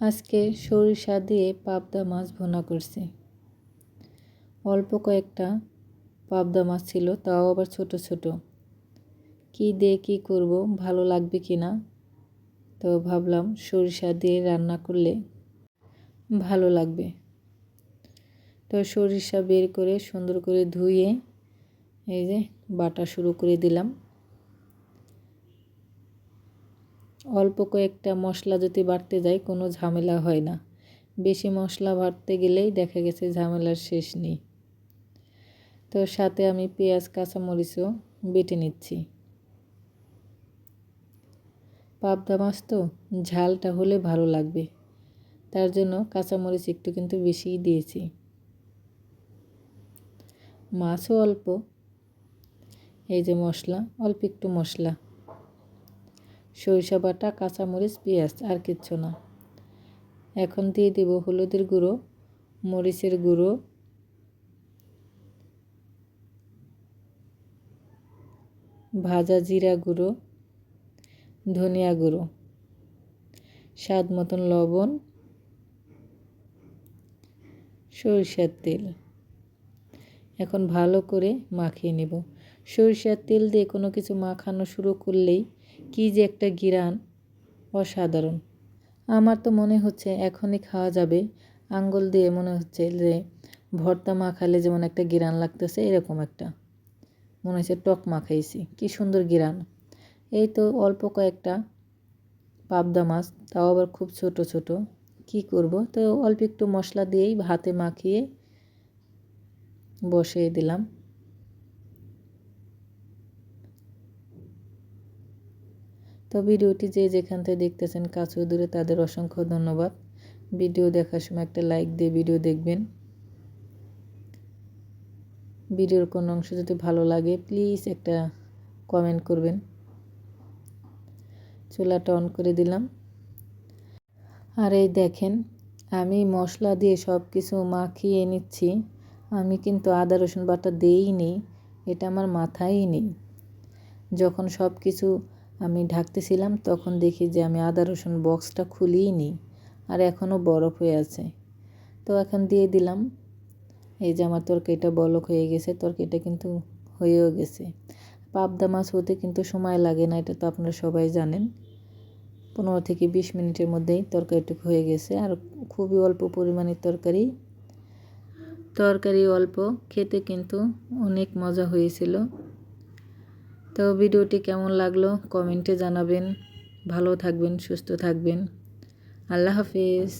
আজকে সরিষা দিয়ে পাবদা মাছ ভুনা করছি। অল্প কয়েকটা পাবদা মাছ ছিল, তাও আবার ছোট ছোট। কি দিয়ে কী করব, ভালো লাগবে কি না? তো ভাবলাম সরিষা দিয়ে রান্না করলে ভালো লাগবে। তো সরিষা বের করে সুন্দর করে ধুয়ে এই যে বাটা শুরু করে দিলাম। অল্প কয়েকটা মশলা যদি বাড়তে যায়, কোনো ঝামেলা হয় না। বেশি মশলা বাড়তে গেলেই দেখা গেছে ঝামেলার শেষ নেই। তো সাথে আমি পেঁয়াজ, কাঁচামরিচও বেটে নিচ্ছি। পাবদা মাছ তো ঝালটা হলে ভালো লাগবে। তার জন্য কাঁচামরিচ একটু কিন্তু বেশিই দিয়েছি। মাছও অল্প। এই যে মশলা, অল্প একটু মশলা। সরিষা বাটা, কাঁচামরিচ, পেঁয়াজ, আর কিচ্ছু না। এখন দিয়ে দেব হলুদের গুঁড়ো, মরিচের গুঁড়ো, ভাজা জিরা গুঁড়ো, ধনিয়া গুঁড়ো, স্বাদ মতন লবণ, সরিষার তেল। এখন ভালো করে মাখিয়ে নেব। সরিষার তেল দিয়ে কোনো কিছু মাখানো শুরু করলেই কি যে একটা গিরান অসাধারণ। আমার তো মনে হচ্ছে এখনই খাওয়া যাবে। আঙ্গুল দিয়ে মনে হচ্ছে যে ভর্তা মাখালে যেমন একটা গিরান লাগতেছে, এরকম একটা। মনে হচ্ছে টক মাখাইছি। কি সুন্দর গিরান। এই তো অল্প কয়েকটা পাবদা মাছ, তাও আবার খুব ছোট ছোট। কি করব? তো অল্প একটু মশলা দিয়েই ভাতে মাখিয়ে বসিয়ে দিলাম। তো ভিডিওটি যে যেখান থেকে দেখতেছেন কাছে দূরে তাদের অসংখ্য ধন্যবাদ। ভিডিও দেখার সময় একটা লাইক দিয়ে ভিডিও দেখবেন। ভিডিওর কোনো অংশ যদি ভালো লাগে প্লিজ একটা কমেন্ট করবেন। চুলাটা অন করে দিলাম। আর এই দেখেন, আমি মশলা দিয়ে সব কিছু মাখিয়ে নিচ্ছি। আমি কিন্তু আদা, রসুন বাটা দিই নি এটা আমার মাথায়ই নেই। যখন সব কিছু আমি ঢাকতেছিলাম, তখন দেখি যে আমি আদা রসুন বক্সটা খুলিই নি আর এখনও বরফ হয়ে আছে। তো এখন দিয়ে দিলাম। এই যে আমার তরকারিটা বলক হয়ে গেছে, তরকারিটা কিন্তু হয়েও গেছে। পাবদা মাছ হতে কিন্তু সময় লাগে না, এটা তো আপনারা সবাই জানেন। পনেরো থেকে বিশ মিনিটের মধ্যেই তরকারিটুকু হয়ে গেছে, আর খুবই অল্প পরিমাণের তরকারি। তরকারি অল্প, খেতে কিন্তু অনেক মজা হয়েছিল। তো ভিডিওটি কেমন লাগল কমেন্টে জানাবেন। ভালো থাকবেন সুস্থ থাকবেন। আল্লাহ হাফিজ।